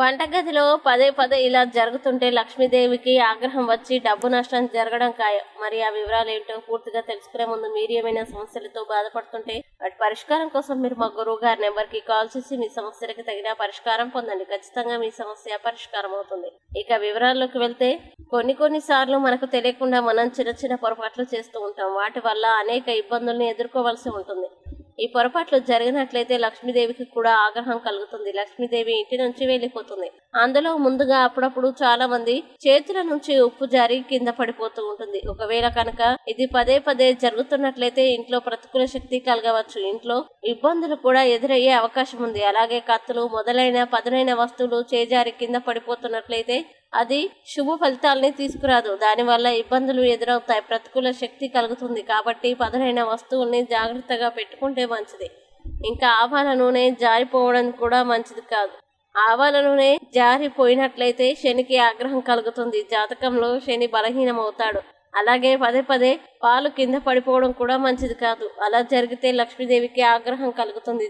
వంటగదిలో పదే పదే ఇలా జరుగుతుంటే లక్ష్మీదేవికి ఆగ్రహం వచ్చి డబ్బు నష్టం జరగడం ఖాయం. మరి ఆ వివరాలు ఏంటో పూర్తిగా తెలుసుకునే ముందు మీరు ఏమైనా సమస్యలతో బాధపడుతుంటే వాటి పరిష్కారం కోసం మీరు మా గురువు గారి నెంబర్కి కాల్ చేసి మీ సమస్యలకు తగిన పరిష్కారం పొందండి. ఖచ్చితంగా మీ సమస్య పరిష్కారం అవుతుంది. ఇక వివరాల్లోకి వెళ్తే కొన్ని కొన్ని సార్లు మనకు తెలియకుండా మనం చిన్న చిన్న పొరపాట్లు చేస్తూ ఉంటాం. వాటి వల్ల అనేక ఇబ్బందుల్ని ఎదుర్కోవాల్సి ఉంటుంది. ఈ పొరపాట్లు జరిగినట్లయితే లక్ష్మీదేవికి కూడా ఆగ్రహం కలుగుతుంది. లక్ష్మీదేవి ఇంటి నుంచి వెళ్ళిపోతుంది. అందులో ముందుగా అప్పుడప్పుడు చాలా మంది చేతుల నుంచి ఉప్పు జారి కింద పడిపోతూ ఉంటుంది. ఒకవేళ కనుక ఇది పదే పదే జరుగుతున్నట్లయితే ఇంట్లో ప్రతికూల శక్తి కలగవచ్చు. ఇంట్లో ఇబ్బందులు కూడా ఎదురయ్యే అవకాశం ఉంది. అలాగే కత్తులు మొదలైన పదునైన వస్తువులు చేజారి కింద పడిపోతున్నట్లయితే అది శుభ ఫలితాలని తీసుకురాదు. దానివల్ల ఇబ్బందులు ఎదురవుతాయి. ప్రతికూల శక్తి కలుగుతుంది. కాబట్టి పదునైన వస్తువుల్ని జాగ్రత్తగా పెట్టుకుంటే మంచిది. ఇంకా ఆవాల నూనె జారిపోవడం కూడా మంచిది కాదు. ఆవాల నూనె జారిపోయినట్లయితే శనికి ఆగ్రహం కలుగుతుంది. జాతకంలో శని బలహీనమవుతాడు. అలాగే పదే పదే పాలు కింద పడిపోవడం కూడా మంచిది కాదు. అలా జరిగితే లక్ష్మీదేవికి ఆగ్రహం కలుగుతుంది.